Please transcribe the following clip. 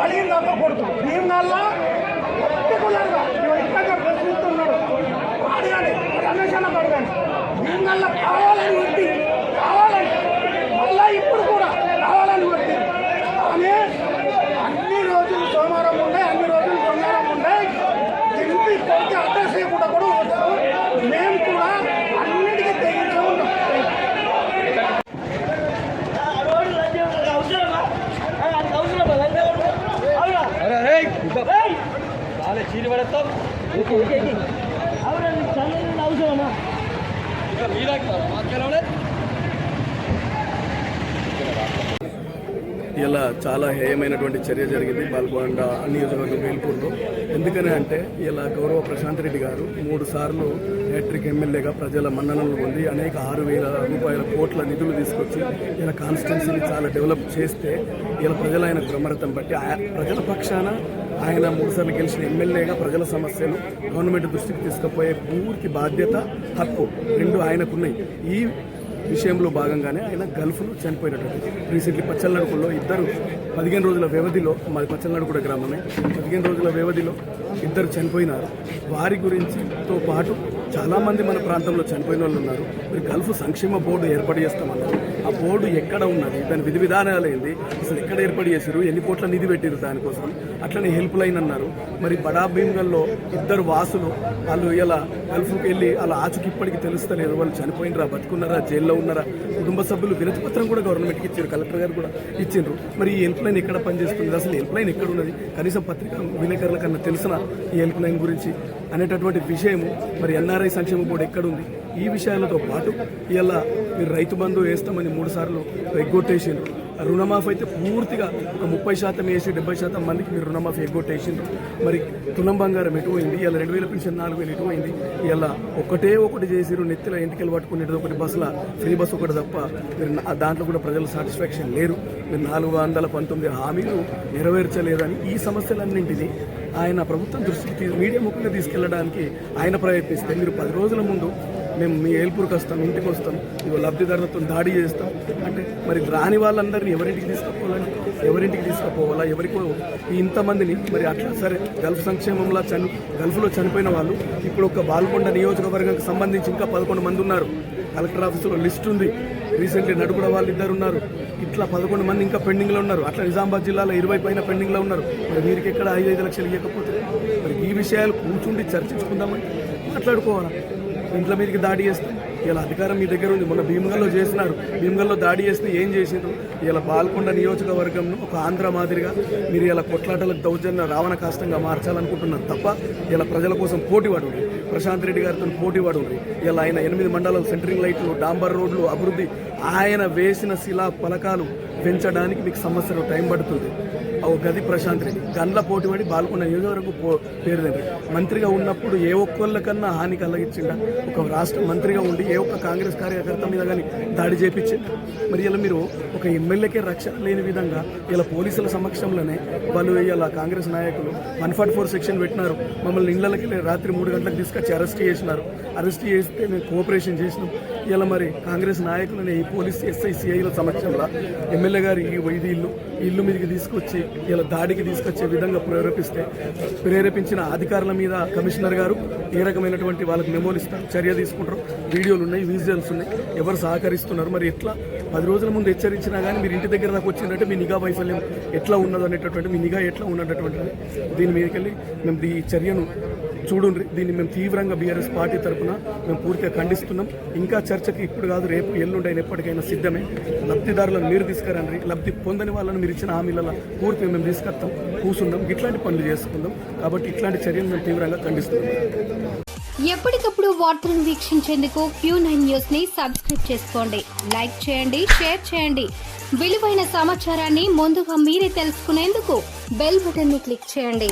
வழியில் தாங்க கொடுத்தோம் இவங்கெல்லாம் ఇలా చాలా హేయమైనటువంటి చర్య జరిగింది పాల్గొండ నియోజకవర్గం వేల్పూర్లో. ఎందుకని అంటే ఇలా గౌరవ ప్రశాంత్ రెడ్డి గారు మూడు సార్లు హ్యాట్రిక్ ఎమ్మెల్యేగా ప్రజల మన్ననలు పొంది అనేక ఆరు వేల రూపాయల కోట్ల నిధులు తీసుకొచ్చి ఇలా కాన్స్టిట్యున్సీని చాలా డెవలప్ చేస్తే ఇలా ప్రజలు ఆయన బ్రహ్మరథం బట్టి ఆ- ప్రజల పక్షాన ఆయన మూడుసార్లు గెలిచిన ఎమ్మెల్యేగా ప్రజల సమస్యలు గవర్నమెంట్ దృష్టికి తీసుకుపోయే పూర్తి బాధ్యత హక్కు రెండు ఆయనకున్నాయి. ఈ విషయంలో భాగంగానే ఆయన గల్ఫ్లో చనిపోయినటువంటి రీసెంట్లీ పచ్చలనడుకుల్లో ఇద్దరు పదిహేను రోజుల వ్యవధిలో మాది పచ్చలనడుకుడ గ్రామమే పదిహేను రోజుల వ్యవధిలో ఇద్దరు చనిపోయినారు. వారి గురించితో పాటు చాలామంది మన ప్రాంతంలో చనిపోయిన వాళ్ళు ఉన్నారు. మీరు గల్ఫ్ సంక్షేమ బోర్డు ఏర్పాటు చేస్తామన్నారు. ఆ బోర్డు ఎక్కడ ఉన్నది? దాని విధి విధానాలు ఏంది? అసలు ఎక్కడ ఏర్పాటు చేశారు? ఎన్ని కోట్ల నిధి పెట్టారు దానికోసం? అట్లనే హెల్ప్ లైన్ అన్నారు. మరి బడా భీమ్గల్లో ఇద్దరు వాసులు వాళ్ళు ఇలా గల్ఫ్కి వెళ్ళి వాళ్ళ ఆచుకి ఇప్పటికీ తెలుస్తలేదు. వాళ్ళు చనిపోయినరా? బతుకున్నారా? జైల్లో ఉన్నారా? కుటుంబ సభ్యులు వినతి పత్రం కూడా గవర్నమెంట్కి ఇచ్చారు. కలెక్టర్ గారు కూడా ఇచ్చిండ్రు. మరి ఈ హెల్ప్ లైన్ ఎక్కడ పనిచేస్తుంది? అసలు హెల్ప్ లైన్ ఎక్కడ ఉన్నది? కనీసం పత్రిక విలేకరుల కన్నా తెలిసిన ఈ హెల్ప్ లైన్ గురించి అనేటటువంటి విషయము మరి ఎన్ఆర్ఐ సంక్షేమ బోర్డు ఎక్కడుంది? ఈ విషయాలతో పాటు ఇలా మీరు రైతు బంధు వేస్తామని మూడు సార్లు ఎగ్గొట్టేసారు రుణమాఫీ అయితే పూర్తిగా ఒక ముప్పై శాతం వేసి డెబ్బై శాతం మందికి మీరు రుణమాఫీ ఎగ్గొట్టేసిండ్రు. మరి తులం బంగారం ఎటుపోయింది ఇలా రెండు వేల పెన్షన్ నాలుగు వేలు ఎటుపోయింది ఇలా ఒకటే ఒకటి చేసిరు నెత్తిలో ఇంటికెళ్ళి పట్టుకునేది ఒకటి బస్సుల ఫ్రీ బస్సు ఒకటి తప్ప మీరు దాంట్లో కూడా ప్రజల సాటిస్ఫాక్షన్ లేరు. మీరు నాలుగు వందల పంతొమ్మిది హామీలు నెరవేర్చలేదని ఈ సమస్యలన్నింటినీ ఆయన ప్రభుత్వం దృష్టికి మీడియా ముఖ్యంగా తీసుకెళ్ళడానికి ఆయన ప్రయత్నిస్తే మీరు పది రోజుల ముందు మేము మీ ఏల్పూర్కి వస్తాం ఇంటికి వస్తాం ఇవి లబ్ధిదారులతో దాడి చేస్తాం. అంటే మరి రాని వాళ్ళందరినీ ఎవరింటికి తీసుకుపోవాలని ఎవరింటికి తీసుకుపోవాలా? ఎవరికో ఇంతమందిని మరి అట్లా సరే గల్ఫ్ సంక్షేమంలో చని గల్ఫ్లో చనిపోయిన వాళ్ళు ఇప్పుడు ఒక బాల్కొండ నియోజకవర్గానికి సంబంధించి ఇంకా పదకొండు మంది ఉన్నారు. కలెక్టర్ ఆఫీసులో లిస్ట్ ఉంది. రీసెంట్లీ నడుగుడ వాళ్ళు ఇద్దరు ఉన్నారు. ఇట్లా పదకొండు మంది ఇంకా పెండింగ్లో ఉన్నారు. అట్లా నిజామాబాద్ జిల్లాలో ఇరవై పైన పెండింగ్లో ఉన్నారు. మరి వీరికి ఎక్కడ ఐదు ఐదు లక్షలు ఇవ్వకపోతే? మరి ఈ విషయాలు కూర్చుండి చర్చించుకుందామని మాట్లాడుకోవాలా? ఇంట్లో మీదకి దాడి చేస్తాం ఇలా అధికారం మీ దగ్గర ఉంది. మొన్న భీమగల్లో చేసినారు. భీమగల్లో దాడి చేస్తే ఏం చేసినారు ఇలా పాల్కొండ నియోజకవర్గంను ఒక ఆంధ్ర మాదిరిగా మీరు ఇలా కొట్లాటలకు దౌర్జన్య రావణ కాష్టంగా మార్చాలనుకుంటున్నారు తప్ప ఇలా ప్రజల కోసం పోటీ పడు ప్రశాంత్ రెడ్డి గారితో పోటీ పడు ఇలా ఆయన ఎనిమిది మండలాలు సెంటరింగ్ లైట్లు డాంబర్ రోడ్లు అభివృద్ధి ఆయన వేసిన శిలా పలకాలు పెంచడానికి మీకు సంవత్సరం టైం పడుతుంది. ఓ గది ప్రశాంత్ రెడ్డి. గండ్ల పోటీపడి బాల్కొండ నియోజకవర్గం పో పేరు తండ్రి మంత్రిగా ఉన్నప్పుడు ఏ ఒక్కళ్ళకన్నా హాని కలిగించిండ ఒక రాష్ట్ర మంత్రిగా ఉండి ఏ ఒక్క కాంగ్రెస్ కార్యకర్త మీద కానీ దాడి చేపించింది మరి ఇలా మీరు ఒక ఎమ్మెల్యేకే రక్షణ లేని విధంగా ఇలా పోలీసుల సమక్షంలోనే వాళ్ళు ఇలా కాంగ్రెస్ నాయకులు వన్ ఫార్టీ ఫోర్ సెక్షన్ పెట్టినారు. మమ్మల్ని ఇళ్ళకి రాత్రి మూడు గంటలకు తీసుకొచ్చి అరెస్ట్ చేసినారు. అరెస్ట్ చేస్తే మేము కోఆపరేషన్ చేసినాం. ఇలా మరి కాంగ్రెస్ నాయకులని పోలీస్ ఎస్ఐ సిఐల సమక్షంలో ఎమ్మెల్యే గారు ఈ ఇది ఇల్లు ఇల్లు మీదకి తీసుకొచ్చి ఇలా దాడికి తీసుకొచ్చే విధంగా ప్రేరేపిస్తే ప్రేరేపించిన అధికారుల మీద కమిషనర్ గారు ఏ రకమైనటువంటి వాళ్ళకి మెమోలు ఇస్తారు చర్య తీసుకుంటారు. వీడియోలు ఉన్నాయి విజువల్స్ ఉన్నాయి. ఎవరు సహకరిస్తున్నారు మరి ఎట్లా? పది రోజుల ముందు హెచ్చరించినా కానీ మీరు ఇంటి దగ్గర దాకా వచ్చిందంటే మీ నిఘా వైఫల్యం ఎట్లా ఉన్నది అనేటటువంటి మీ నిఘా ఎట్లా ఉన్నటువంటి దీని మీదకెళ్ళి మేము ఈ చర్యను చూడండి దీన్ని మేము తీవ్రంగా బీఆర్ఎస్ పార్టీ తరఫున మేము పూర్తిగా ఖండిస్తున్నాం. ఇంకా చర్చకి ఇప్పుడు కాదు రేపు ఎల్లుండి అయినా ఎప్పటికైనా సిద్ధమే. లబ్ధిదారులను మీరు తీసుకురండి. లబ్ధి పొందని వాళ్ళని మీరు ఇచ్చిన హామీలలో పూర్తిగా మేము తీసుకొస్తాం కూర్చుందాం ఇట్లాంటి పనులు చేసుకుందాం. కాబట్టి ఇట్లాంటి చర్యలు మేము తీవ్రంగా ఖండిస్తున్నాం. ఎప్పటికప్పుడు వార్తలను వీక్షించేందుకు క్యూ నైన్ న్యూస్ని సబ్స్క్రైబ్ చేసుకోండి. లైక్ చేయండి షేర్ చేయండి. విలువైన సమాచారాన్ని ముందుగా మీరే తెలుసుకునేందుకు బెల్ బటన్ని క్లిక్ చేయండి.